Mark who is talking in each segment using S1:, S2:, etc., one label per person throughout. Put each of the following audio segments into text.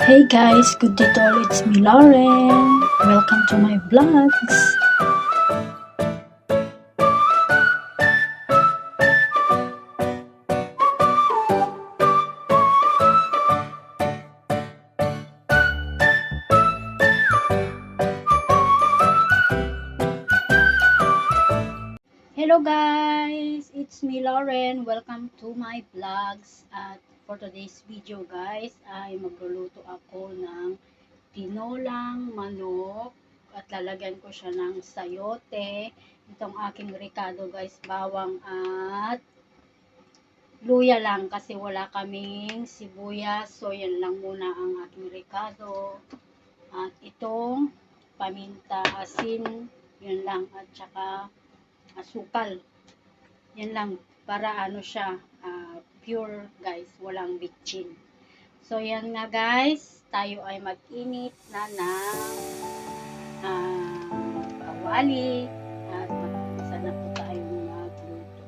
S1: Hey guys, good day to all. It's me, Lauren. Welcome to my vlogs. Hello guys, it's me Lauren. Welcome to my vlogs. At for today's video guys, ay magluluto ako ng tinolang manok at lalagyan ko siya ng sayote. Itong aking ricado guys, bawang at luya lang kasi wala kaming sibuyas. So yan lang muna ang aking ricado. At itong paminta, asin, yun lang at saka asukal. Yan lang para ano siya pure guys, walang bitchin. So yan nga guys, tayo ay mag-init na ng ah, kawali at mag-isa na po tayo magluto.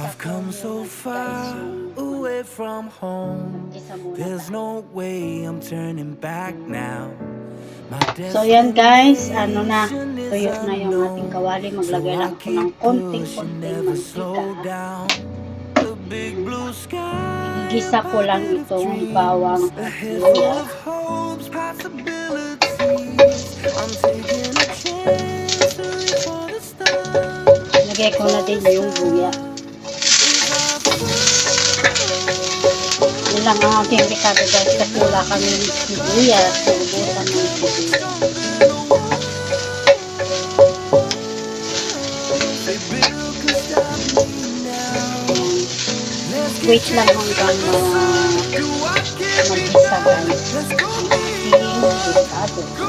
S2: I've come so far away from home. There's no way I'm turning back now. My
S1: So yan guys,
S2: destination
S1: ano na,
S2: is
S1: tuyo na yung
S2: unknown.
S1: ating kawali.
S2: So
S1: Maglagay
S2: I
S1: lang ako ng
S2: keep pushing,
S1: konting-konting
S2: never slow
S1: mantika.
S2: down. The big blue sky.
S1: Igigisa ko lang itong bawang at
S2: Ahead
S1: luya.
S2: full of hopes, possibilities. I'm taking a chance to reach for the stars.
S1: Lagay ko na din yung luya. Lang ang aking ricado guys kasi wala kami sibuyas. So, ubusan ng sibuyas.
S2: They build could stop me now.
S1: Ayan.
S2: Let's
S1: Wait
S2: get
S1: lang hanggang uh,
S2: Do I get
S1: mag-isa guys.
S2: Let's go
S1: Aking ricado.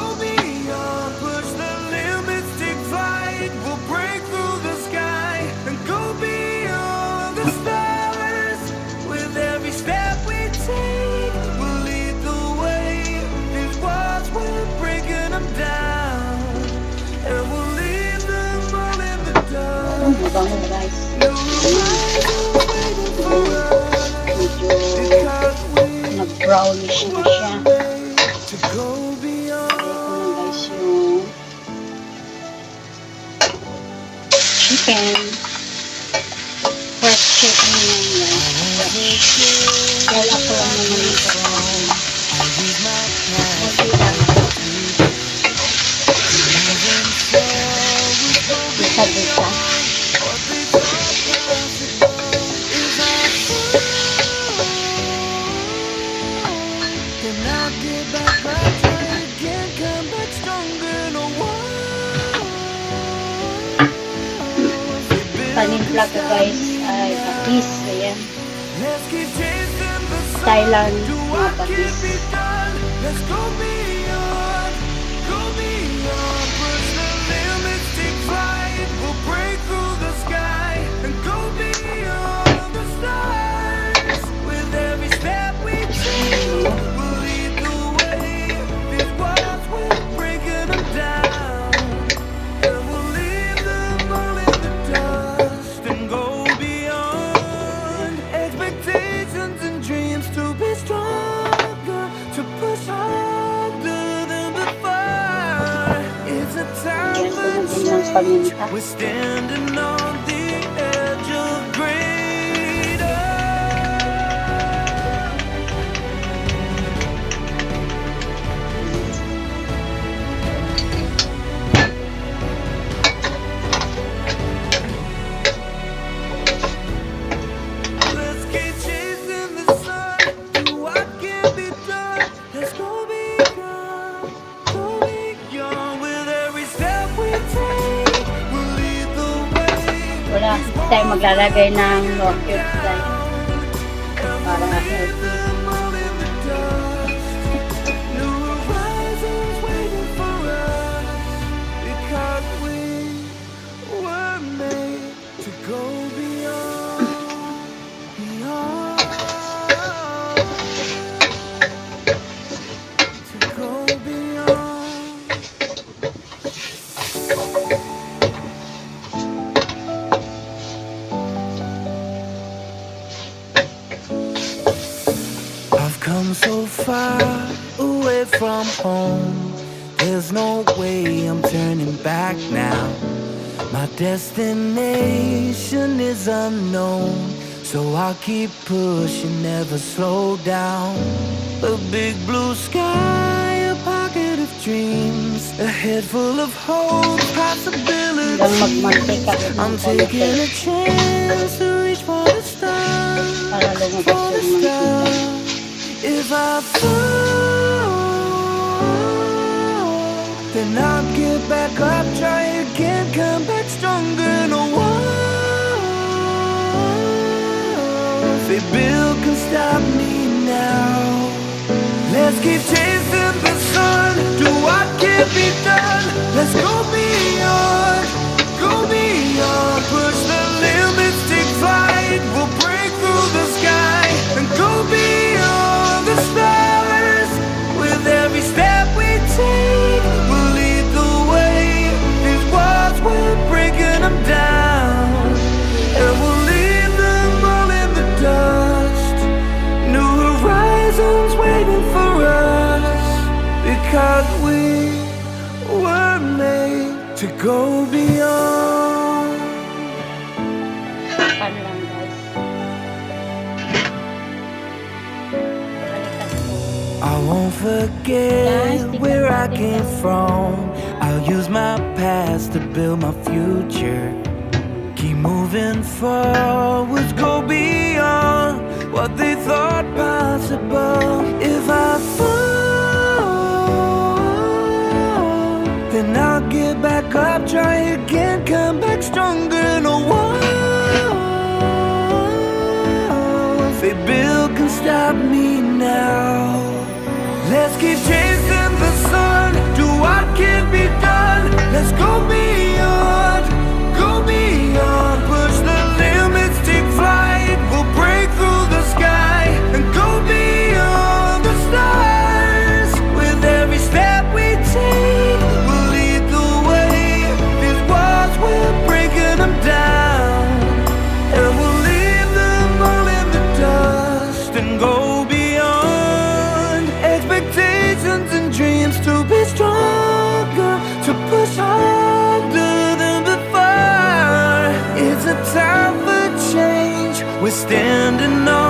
S1: Mabango guys. Medyo nag-brownish na siya. ko guys yung chicken. Fresh chicken yan guys. Dahil ako lang naman yung Panimpla ko guys ay patis. Ayan.
S2: Let's keep chasing the sun.
S1: Thailand
S2: Do
S1: mga
S2: what can
S1: patis. Sunod tayo maglalagay ng no cubes. Para healthy. Come so far away from home. There's no way I'm turning back now. My destination is unknown. So I'll keep pushing, never slow down. A big blue sky, a pocket of dreams, a head full of hope, possibilities. I'm taking a chance to reach for the stars. For the stars. If I fall, then I'll get back up, try again, come back stronger. No one, they Bill can stop me now. Let's keep chasing the sun, do what can be done. Let's go go beyond. I won't forget where I came from. I'll use my past to build my future. Keep moving forwards, go beyond what they thought possible. If I fall, We're standing on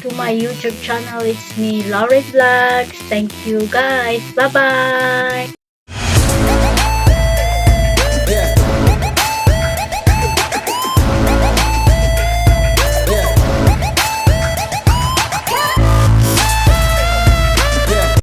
S1: to
S2: my YouTube channel. It's me, Laurie Vlogs. Thank you guys. Bye-bye!